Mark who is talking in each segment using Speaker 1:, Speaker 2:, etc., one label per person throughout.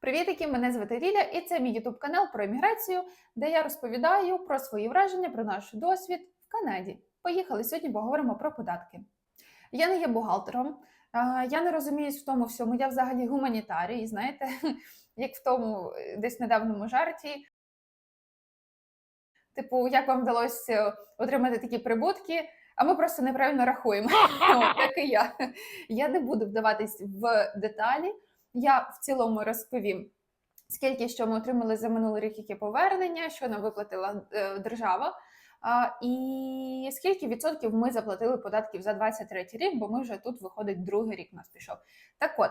Speaker 1: Привітики, мене звати Ліля, і це мій ютуб канал про еміграцію, де я розповідаю про свої враження, про наш досвід в Канаді. Поїхали сьогодні, поговоримо про податки. Я не є бухгалтером, я не розуміюсь в тому всьому. Я взагалі гуманітарій, знаєте, як в тому е, десь недавньому жарті. Типу, як вам вдалося отримати такі прибутки? А ми просто неправильно рахуємо. От, так і я. Я не буду вдаватись в деталі. Я в цілому розповім, скільки що ми отримали за минулий рік, яке повернення, що нам виплатила е, держава, і скільки відсотків ми заплатили податків за 23 рік, бо ми вже тут виходить другий рік нас пішов. Так от,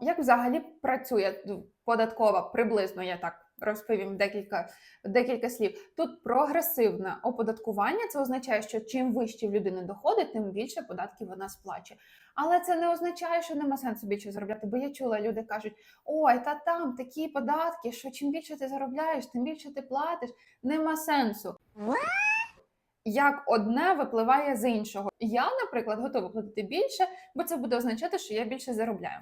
Speaker 1: як взагалі працює податкова приблизно, я так розповім декілька, декілька слів. Тут прогресивне оподаткування. Це означає, що чим вищі в людини доходи, тим більше податків вона сплачує. Але це не означає, що нема сенсу більше заробляти. Бо я чула, люди кажуть: ой, та там такі податки, що чим більше ти заробляєш, тим більше ти платиш. Нема сенсу. Як одне випливає з іншого. Я, наприклад, готова платити більше, бо це буде означати, що я більше заробляю.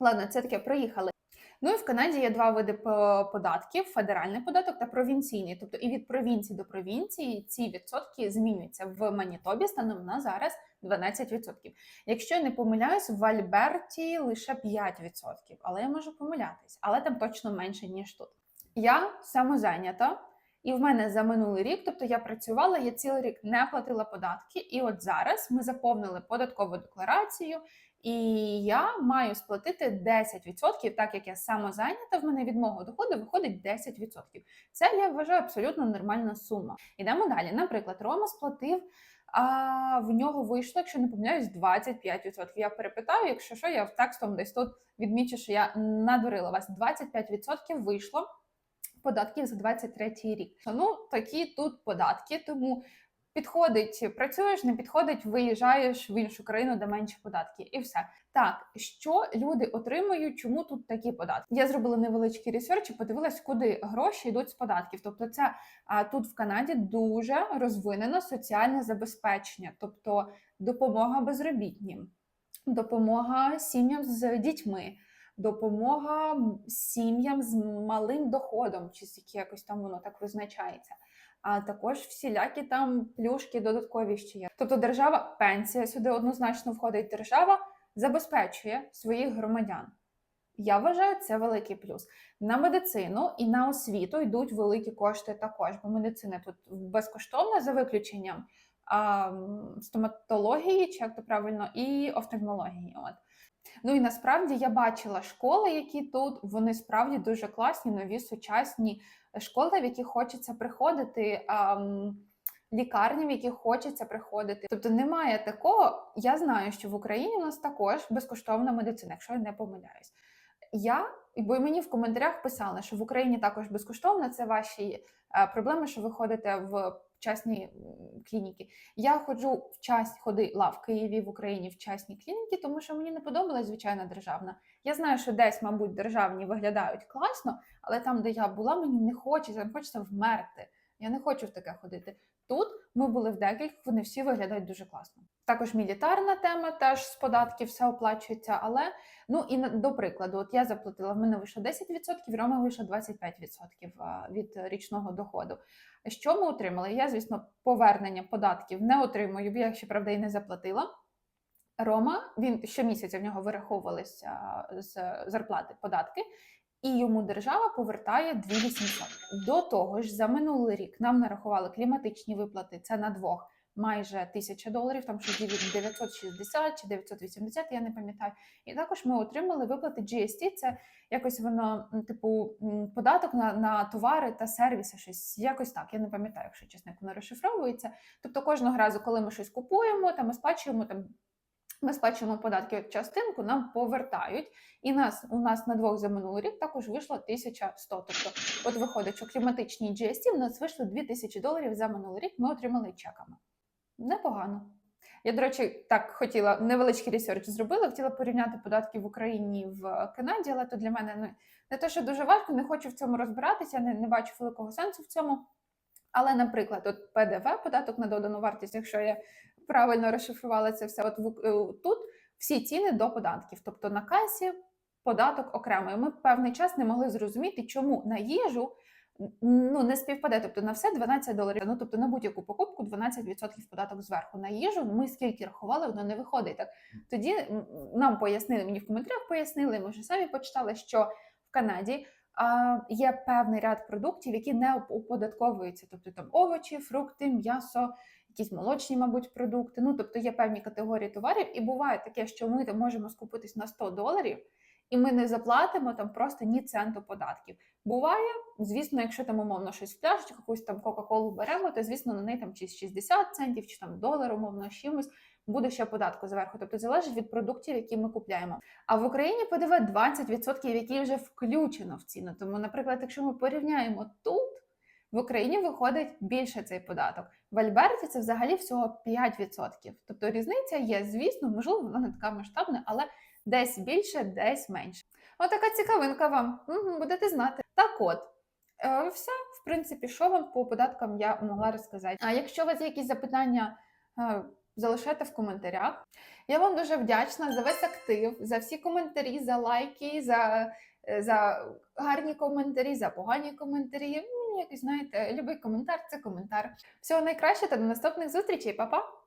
Speaker 1: Ладно, це таке проїхали. Ну і в Канаді є два види податків: федеральний податок та провінційний. Тобто і від провінції до провінції ці відсотки змінюються. В Манітобі станом на зараз 12%. Якщо я не помиляюсь, в Альберті лише 5%, але я можу помилятись, але там точно менше, ніж тут. Я самозайнята, і в мене за минулий рік, тобто я працювала, я цілий рік не платила податки, і от зараз ми заповнили податкову декларацію. І я маю сплатити 10%, так як я самозайнята, в мене від мого доходу виходить 10%. Це я вважаю абсолютно нормальна сума. Ідемо далі. Наприклад, Рома сплатив, а в нього вийшло, якщо не помиляюсь, 25%. Я перепитаю, якщо що, я в текстом десь тут відмічу, що я надурила вас. 25% вийшло податків за 23 рік. Ну такі тут податки, тому Підходить, працюєш, не підходить, виїжджаєш в іншу країну, де менші податки, і все. Так, що люди отримують, чому тут такі податки? Я зробила невеличкий ресерч і подивилась, куди гроші йдуть з податків. Тобто, це а, тут в Канаді дуже розвинено соціальне забезпечення, тобто допомога безробітнім, допомога сім'ям з дітьми. Допомога сім'ям з малим доходом, чи якось там воно так визначається а також всілякі там плюшки додаткові ще є. Тобто держава, пенсія сюди однозначно входить. Держава забезпечує своїх громадян. Я вважаю, це великий плюс. На медицину і на освіту йдуть великі кошти також, бо медицина тут безкоштовна за виключенням а, стоматології, чи як то правильно, і офтальмології. От. Ну і насправді я бачила школи, які тут вони справді дуже класні, нові, сучасні школи, в які хочеться приходити. Ам, Лікарні, в які хочеться приходити, тобто немає такого. Я знаю, що в Україні у нас також безкоштовна медицина, якщо я не помиляюсь. Я бо мені в коментарях писали, що в Україні також безкоштовно. Це ваші е, проблеми, що ви ходите в частні клініки. Я ходжу в час ходила в Києві в Україні в частні клініки, тому що мені не подобалась звичайна державна. Я знаю, що десь, мабуть, державні виглядають класно, але там, де я була, мені не хочеться, не хочеться вмерти. Я не хочу в таке ходити. Тут ми були в декількох, вони всі виглядають дуже класно. Також мілітарна тема теж з податків все оплачується. Але ну і до прикладу, от я заплатила, в мене вийшло 10%, в Роми вийшло 25% від річного доходу. Що ми отримали? Я, звісно, повернення податків не отримую, я ще правда і не заплатила. Рома він щомісяця в нього вираховувалися з зарплати податки, і йому держава повертає 2800. До того ж, за минулий рік нам нарахували кліматичні виплати. Це на двох майже 1000 доларів, там що 960 чи 980, я не пам'ятаю. І також ми отримали виплати GST, Це якось воно, типу, податок на на товари та сервіси. Щось якось так. Я не пам'ятаю, якщо чесно, як воно розшифровується. Тобто, кожного разу, коли ми щось купуємо, там ми сплачуємо там. Ми сплачуємо податки частинку, нам повертають, і нас у нас на двох за минулий рік також вийшло 1100. Тобто, от виходить, що кліматичні GST у нас вийшло 2000 доларів за минулий рік. Ми отримали чеками. Непогано. Я, до речі, так хотіла невеличкий ресерч зробила, хотіла порівняти податки в Україні в Канаді, але то для мене не, не те, що дуже важко, не хочу в цьому розбиратися, не, не бачу великого сенсу в цьому. Але, наприклад, от ПДВ, податок на додану вартість, якщо я правильно розшифрувала це все, от в, е, тут всі ціни до податків. Тобто на касі податок окремо. І ми певний час не могли зрозуміти, чому на їжу ну, не співпаде. Тобто на все 12 доларів. Ну тобто на будь-яку покупку 12% податок зверху. На їжу ми скільки рахували, воно не виходить. Так тоді нам пояснили, мені в коментарях пояснили, ми вже самі почитали, що в Канаді. А є певний ряд продуктів, які не оподатковуються, тобто там овочі, фрукти, м'ясо, якісь молочні, мабуть, продукти. Ну тобто є певні категорії товарів, і буває таке, що ми можемо скупитись на 100 доларів, і ми не заплатимо там просто ні центу податків. Буває, звісно, якщо там умовно щось в пляшечку, якусь там Кока-Колу беремо, то звісно на неї там чи 60 центів, чи там долар, умовно чимось. Буде ще податку зверху, тобто залежить від продуктів, які ми купляємо. А в Україні ПДВ 20%, які вже включено в ціну. Тому, наприклад, якщо ми порівняємо тут, в Україні виходить більше цей податок. В Альберті це взагалі всього 5%. Тобто різниця є, звісно, можливо, вона не така масштабна, але десь більше, десь менше. Отака цікавинка вам. Будете знати. Так от. е, Все, в принципі, що вам по податкам я могла розказати. А якщо у вас є якісь запитання, е, залишайте в коментарях. Я вам дуже вдячна за весь актив, за всі коментарі, за лайки, за, е, за гарні коментарі, за погані коментарі. Мені якось, знаєте, любий коментар це коментар. Всього найкраще та до наступних зустрічей, Па-па!